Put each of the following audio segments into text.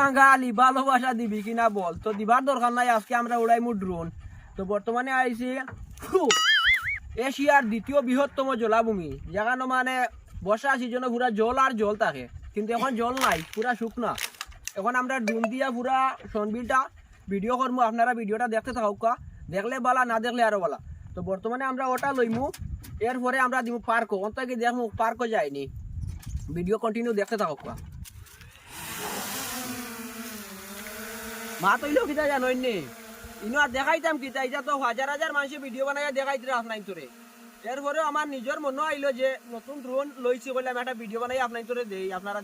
বাঙালি, ভালোবাসা দিবি কিনা বল? তো দিবার দরকার নাই, আজকে আমরা উড়াইমু ড্রোন তো বর্তমানে আইছি এশিয়ার দ্বিতীয় বৃহত্তম জলাভূমি। যেখানে মানে বর্ষা সিজনে পুরা জল আর জল থাকে। কিন্তু এখন জল নাই, পুরা শুকনা। এখন আমরা ড্রোন দিয়া পুরা সনবিলটা ভিডিও করব আপনারা ভিডিওটা দেখতে থাকুক। দেখলে বালা, না দেখলে আরও বালা। তো বর্তমানে আমরা ওটা লইমু, এরপরে আমরা দিব পার্ক অন্তকে দেখমু পার্কও যায়নি। ভিডিও কন্টিনিউ দেখতে থাকুক। মা তৈল কিতা জানোই নে ইনো আর দেখাইতাম কিতা? এটা তো মানুষে দেখাইতে আইলো যে নতুন ড্রোন আপনারা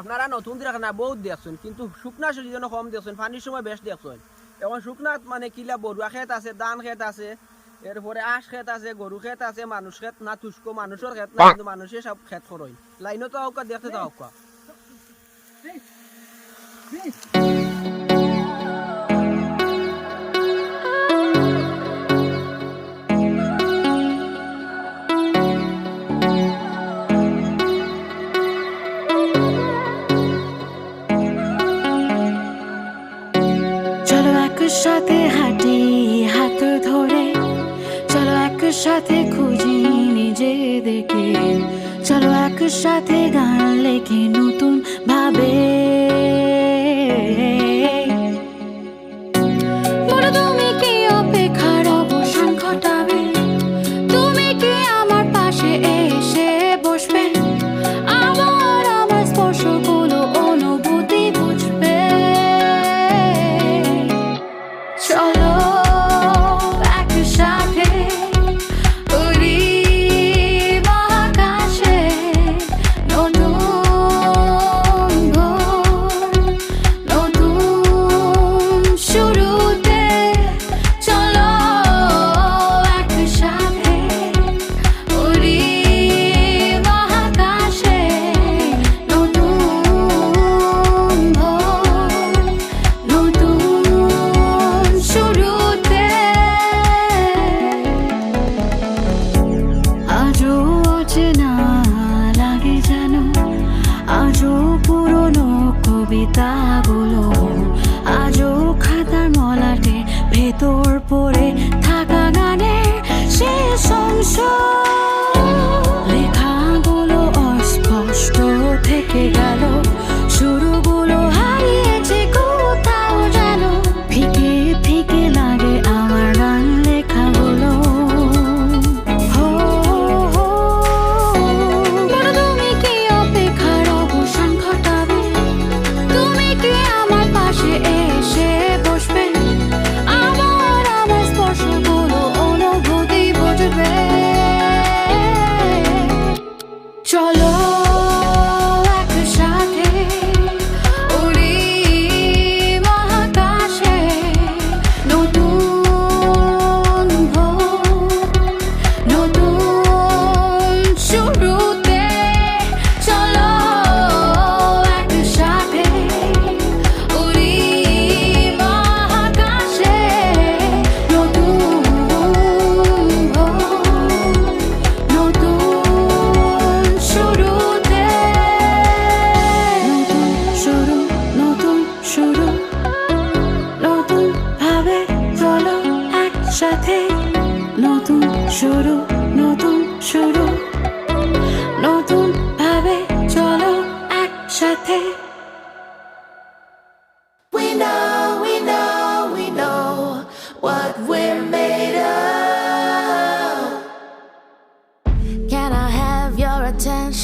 আপনারা নতুন দেখেন বহুত দেখছেন কিন্তু শুকনা সিজন কম দেখছেন পানির সময় বেশ দেখছেন এখন শুকনা মানে কিলা বড়ুয়া ক্ষেত আছে, ধান ক্ষেত আছে, এরপরে আঁশ ক্ষেত আছে গরু ক্ষেত আছে মানুষ ক্ষেত না তুস্ক মানুষের ক্ষেত না, কিন্তু মানুষের সব ক্ষেত করই লাইনও তো হোক দেখতে তো চলো একসাথে হাঁটি হাত ধরে। চলো একসাথে খুঁজি নিজেদেরকে। চলো একসাথে গান লেখে নতুন ভাবে। тобі та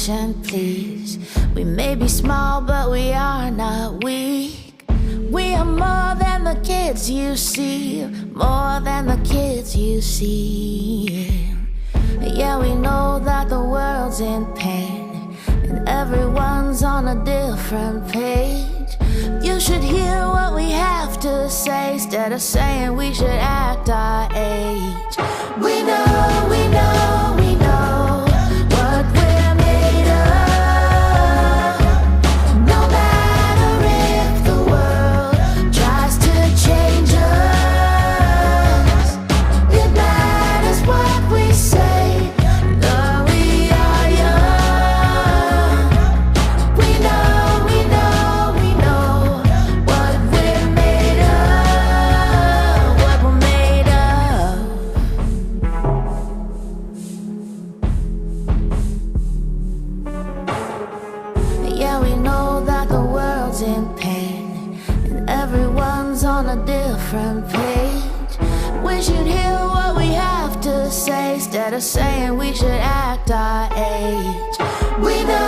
attention, please? We may be small, but we are not weak. We are more than the kids you see, more than the kids you see. Yeah, we know that the world's in pain, and everyone's on a different page. You should hear what we have to say instead of saying we should act our age. We know, in pain, and everyone's on a different page. We should hear what we have to say instead of saying we should act our age. We know.